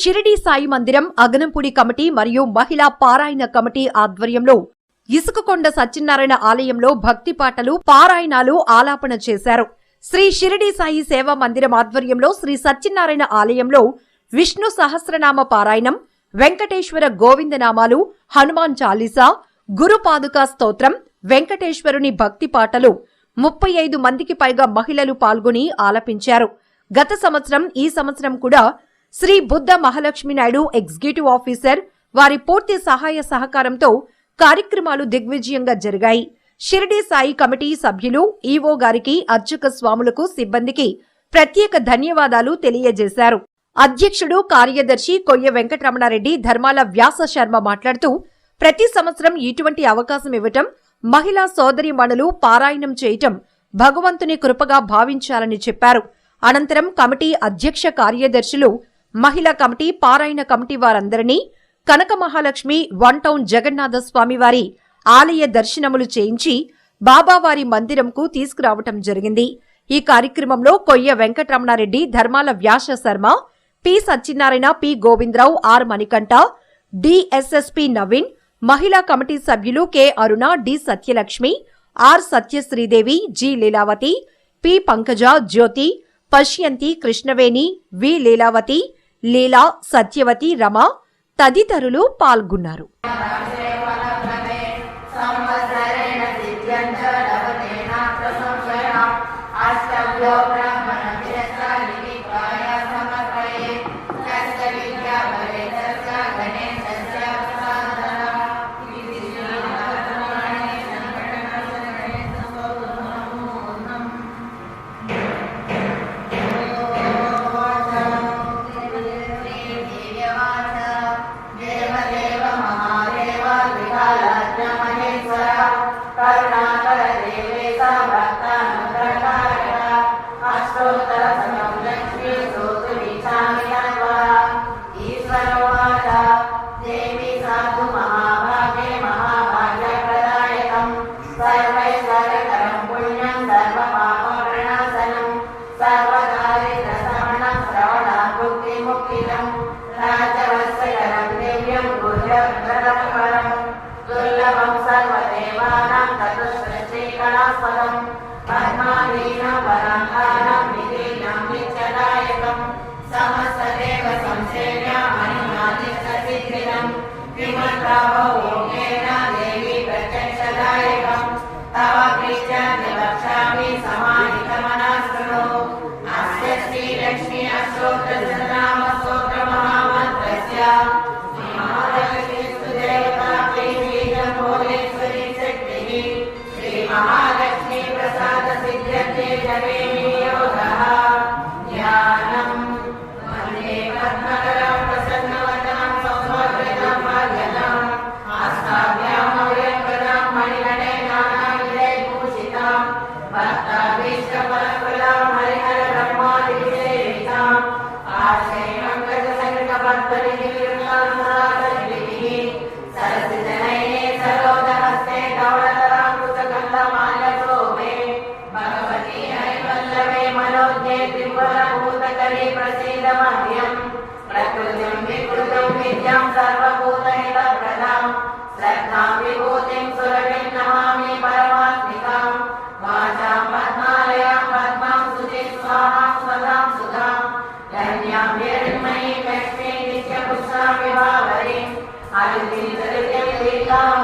షిరిడి సాయి మందిరం అగనంపూడి కమిటీ మరియు మహిళా పారాయణ కమిటీ ఆధ్వర్యంలో ఇసుకకొండ సత్యనారాయణ ఆలయంలో భక్తి పాటలు పారాయణాలు ఆలాపన చేశారు. శ్రీ షిరిడి సాయి సేవా మందిరం ఆధ్వర్యంలో శ్రీ సత్యనారాయణ ఆలయంలో విష్ణు సహస్రనామ పారాయణం వెంకటేశ్వర గోవిందనామాలు హనుమాన్ చాలీసా గురుపాదుకా స్తోత్రం వెంకటేశ్వరుని భక్తి పాటలు ముప్పై ఐదు మందికి పైగా మహిళలు పాల్గొని ఆలపించారు. గత సంవత్సరం ఈ సంవత్సరం కూడా శ్రీ బుద్ధ మహాలక్ష్మి నాయుడు ఎగ్జిక్యూటివ్ ఆఫీసర్ వారి పూర్తి సహాయ సహకారంతో కార్యక్రమాలు దిగ్విజయంగా జరిగాయి. షిరిడి సాయి కమిటీ సభ్యులు ఈవో గారికి అర్చక స్వాములకు సిబ్బందికి ప్రత్యేక ధన్యవాదాలు తెలియజేశారు. అధ్యక్షుడు కార్యదర్శి కొయ్య వెంకటరమణారెడ్డి ధర్మాల వ్యాస శర్మ మాట్లాడుతూ ప్రతి సంవత్సరం ఇటువంటి అవకాశం ఇవ్వటం మహిళా సోదరీమణులు పారాయణం చేయటం భగవంతుని కృపగా భావించాలని చెప్పారు. అనంతరం కమిటీ అధ్యక్ష కార్యదర్శులు మహిళా కమిటీ పారాయణ కమిటీ వారందరినీ కనక మహాలక్ష్మి వన్ టౌన్ జగన్నాథ స్వామివారి ఆలయ దర్శనములు చేయించి బాబావారి మందిరంకు తీసుకురావటం జరిగింది. ఈ కార్యక్రమంలో Koyya Venkataramanareddy Dharmala Vyasa Sharma P Satyanarayana P Govindarao R Manikanta DSSP Naveen మహిళా కమిటీ సభ్యులు K Aruna D Satyalakshmi R Satyasridevi G Leelavathi P Pankaja Jyothi పశ్యంతి కృష్ణవేణి వి లీలావతి లీలా సత్యవతి రమ తదితరులు పాల్గొన్నారు. సర్వం సర్వదేవానాం చతుశ్రశ్రీకళాస్పదం పద్మాలీన పరాంగానం నిధీనం నిత్యదాయకం సమస్తదేవ సంసేవ్య మణిమాదిష్టసిద్ధిదం విమద్రావోగేన okay way. त्रिपुरभूतकरे प्रसीदमह्यम् प्रकृतिम् विकृतम् विद्याम् सर्वभूतहितप्रदाम् श्रद्धाम् विभूतिम् सुरभिम् Namami परमात्मिकाम् वाचाम् पद्मालयाम् पद्माम् सुजे स्वाहाम् सदाम् सुधाम् धन्याम् हिरण्मयीम् लक्ष्मीम् नित्यपुष्णामि Bhavre अरुतिम् सरितम् लीलाम्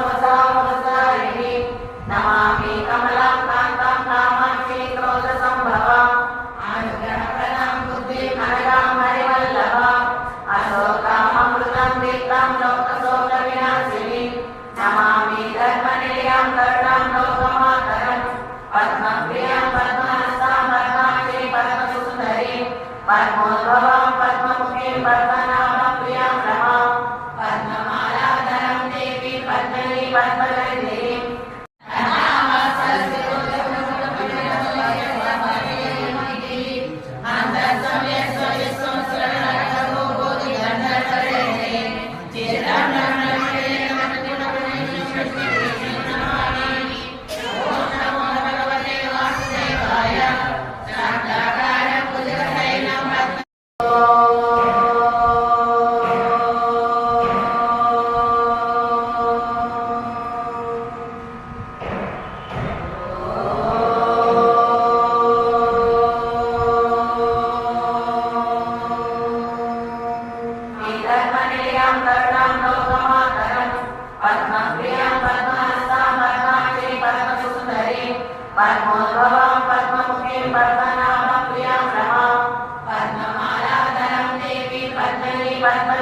que I have my